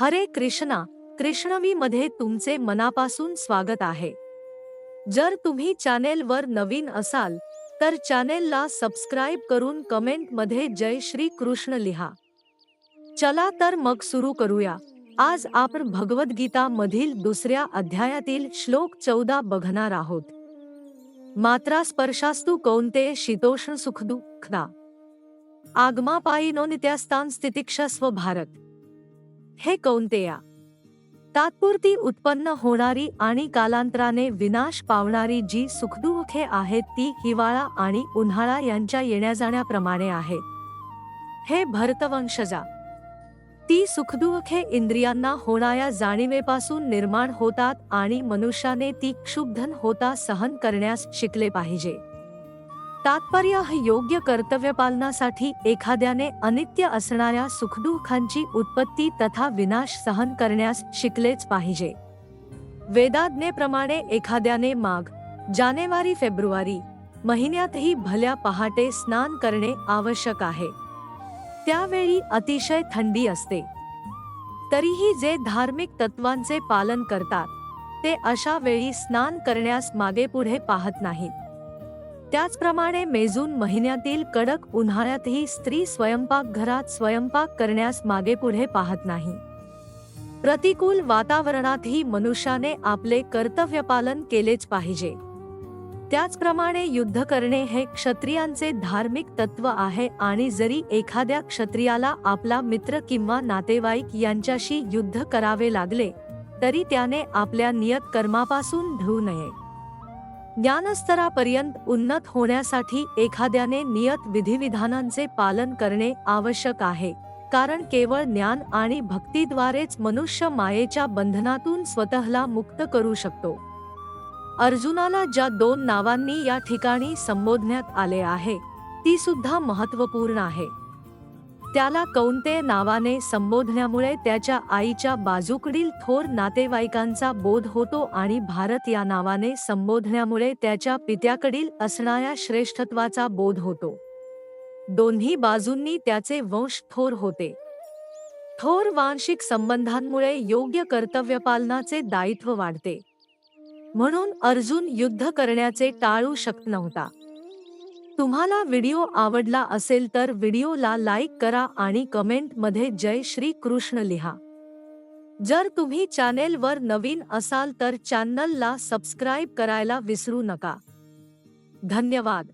हरे कृष्णा कृष्णवी मध्ये तुमचे मनापासून स्वागत आहे. जर तुम्ही चॅनेलवर नवीन असाल तर चॅनेलला सबस्क्राईब करून कमेंटमध्ये जय श्री कृष्ण लिहा. चला तर मग सुरू करूया. आज आपण भगवद्गीता मधील दुसऱ्या अध्यायातील श्लोक चौदा बघणार आहोत. मात्रा स्पर्शास्तु कोणते शीतोष्ण सुखदुःखदा आगमापायी नित्यास्तान स्थितिक्षस्व भारत हे कौंतेया तात्पुरती उत्पन्न होणारी आणि कालांतराने विनाश पावणारी जी सुखदुःखे आहेत ती हिवाळा आणि उन्हाळा यांच्या येण्याजाण्याप्रमाणे आहेत हे भरतवंशजा. ती सुखदुःखे इंद्रियांना होणाऱ्या जाणीवेपासून निर्माण होतात आणि मनुष्याने ती क्षुब्धन होता सहन करण्यास शिकले पाहिजे. तात्पर्य योग्य कर्तव्य पालनासाठी एखाद्याने अनित्य असणाऱ्या सुखदुःखांची उत्पत्ती तथा विनाश सहन करण्यास शिकलेच पाहिजे. वेदाज्ञेप्रमाणे एखाद्याने माघ जानेवारी फेब्रुवारी महिन्यातही भल्या पहाटे स्नान करणे आवश्यक आहे. त्यावेळी अतिशय थंडी असते. तरीही जे धार्मिक तत्वांचे पालन करतात ते अशा वेळी स्नान करण्यास मागे पुढे पाहत नाहीत. त्याचप्रमाणे मेजून महिन्यातील कडक उन्हाळ्यातही स्त्री स्वयंपाकघरात स्वयंपाक करण्यास मागे पुढे पाहत नाही. प्रतिकूल वातावरणातही मनुष्याने आपले कर्तव्य पालन केलेच पाहिजे. त्याचप्रमाणे युद्ध करणे हे क्षत्रियांचे धार्मिक तत्व आहे आणि जरी एखाद्या क्षत्रियाला आपला मित्र किंवा नातेवाईक यांच्याशी युद्ध करावे लागले तरी त्याने आपल्या नियत कर्मापासून ढळू नये. ज्ञानस्तरापर्यंत उन्नत होण्यासाठी एखाद्याने नियत विधिविधानांचे पालन करणे आवश्यक आहे. कारण केवळ ज्ञान आणि भक्तीद्वारेच मनुष्य मायेच्या बंधनातून स्वतःला मुक्त करू शकतो. अर्जुनाला ज्या दोन नावांनी या ठिकाणी संबोधण्यात आले आहे ती सुद्धा महत्त्वपूर्ण आहे. त्याला कौंते नावाने संबोधण्यामुळे त्याच्या आईच्या बाजूकडील थोर नातेवाईकांचा बोध होतो आणि भारत या नावाने संबोधण्यामुळे त्याच्या पित्याकडील असणाऱ्या श्रेष्ठत्वाचा बोध होतो. दोन्ही बाजूंनी त्याचे वंश थोर होते. थोर वांशिक संबंधांमुळे योग्य कर्तव्यपालनाचे दायित्व वाढते. म्हणून अर्जुन युद्ध करण्याचे टाळू शकत नव्हता. तुम्हाला व्हिडिओ आवडला असेल तर व्हिडिओला लाईक करा आणि कमेंटमध्ये जय श्री कृष्ण लिहा. जर तुम्ही चॅनेलवर नवीन असाल तर चॅनलला सबस्क्राईब करायला विसरू नका. धन्यवाद.